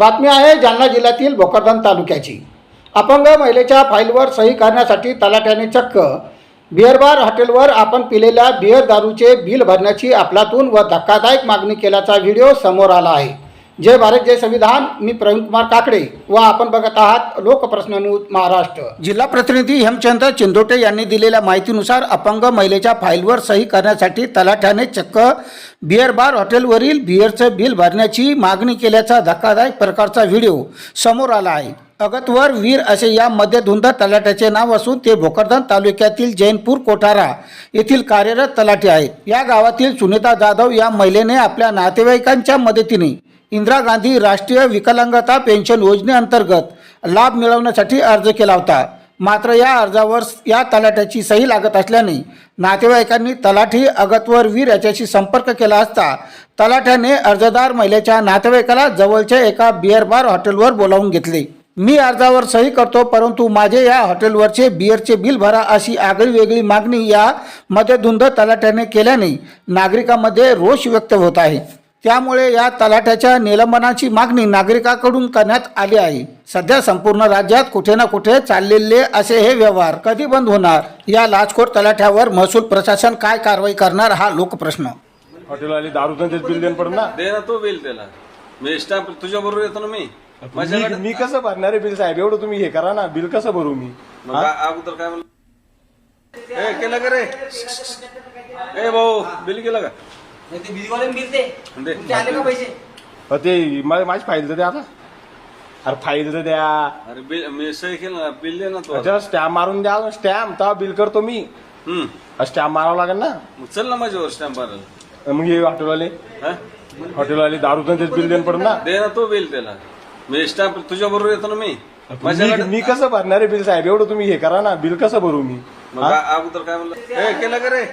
बातमी आहे जालना जिल्ह्यातील भोकरदन तालुक्याची. अपंग महिलेच्या फाईलवर सही करण्यासाठी तलाट्याने चक्क. बिअरबार हॉटेलवर आपण पिलेल्या बिअर दारूचे बिल भरण्याची आपलातून व धक्कादायक मागणी केल्याचा व्हिडिओ समोर आला आहे. जय भारत जय संविधान. मी प्रवीण कुमार काकडे व आपण बघत आहात लोकप्रश्न न्यूज महाराष्ट्र. जिल्हा प्रतिनिधी हेमचंद्र चिंदोटे यांनी दिलेल्या माहितीनुसार अपंग महिलेच्या फाईलवर सही करण्यासाठी तलाठ्याने चक्क बिअर बार हॉटेलवरील बिअरचं बिल भरण्याची मागणी केल्याचा धक्कादायक प्रकारचा व्हिडिओ समोर आला आहे. अगतवर वीर असे या मध्यधुंद तलाट्याचे नाव असून ते भोकरदन तालुक्यातील जैनपूर कोठारा येथील कार्यरत तलाठी आहेत. या गावातील सुनीता जाधव या महिलेने आपल्या नातेवाईकांच्या मदतीने इंदिरा गांधी राष्ट्रीय विकलांगता पेन्शन योजनेअंतर्गत लाभ मिळवण्यासाठी अर्ज केला होता. मात्र या अर्जावर या तलाठ्याची सही लागत असल्याने नातेवाईकांनी तलाठी अगतवर वीर याच्याशी संपर्क केला असता तलाठ्याने अर्जदार महिलेच्या नातेवाईकाला जवळच्या एका बिअर बार हॉटेलवर बोलावून घेतले. मी अर्जावर सही करतो परंतु माझे या हॉटेलवरचे बिअरचे बिल भरा अशी आगळी वेगळी मागणी या मध्यधुंद तलाठ्याने केल्याने नागरिकांमध्ये रोष व्यक्त होत आहे. त्यामुळे या तलाट्याच्या निलंबनाची मागणी नागरिकांकडून करण्यात आली आहे. सध्या संपूर्ण राज्यात कुठे ना कुठे चाललेले असे हे व्यवहार कधी बंद होणार? या लाचखोर तलाठ्यावर महसूल प्रशासन काय कारवाई करणार हा लोकप्रश्न. हॉटेलवाले दारू त्यांच्याच बिल देणं पडून ना? दे ना तो बिल त्याला. मी स्टॅम्प तुझ्या बरोबर येतो ना मी. मी कसं भरणार आहे बिल साहेब? एवढं तुम्ही हे करा ना. बिल कसं भरू मी? मग आ- अगोदर काय म्हणलं? ए केलं का रे? ए भाऊ बिल केलं का? नाही ते बिलवाले बिल दे. दे. तुमचे आले का पैसे? अ ते मा- माझी फाईल तर द्या आता. अरे फाईल तर द्या. अरे बिल मी सही केलं ना बिल दे ना तू अच्छा स्टॅम्प मारून द्या. स्टॅम्प तेव्हा बिल करतो मी. हम्म. स्टॅम्प मारावं लागेल ना? मग चल ना माझ्यावर स्टॅम्प मारायला. मग हे हॉटेलवाले हा? हॉटेलवाले दारू त्यांच्याच बिल देणं पडून ना. दे ना तो बिल त्याला. मी स्टॅम्प तुझ्या बरोबर येतो ना मी. मी माझ्याकडे कसं भरणार आहे बिल साहेब? एवढं तुम्ही हे करा ना. बिल कसं भरू मी? मग आ- अगोदर काय म्हणलं? ए केलं का रे?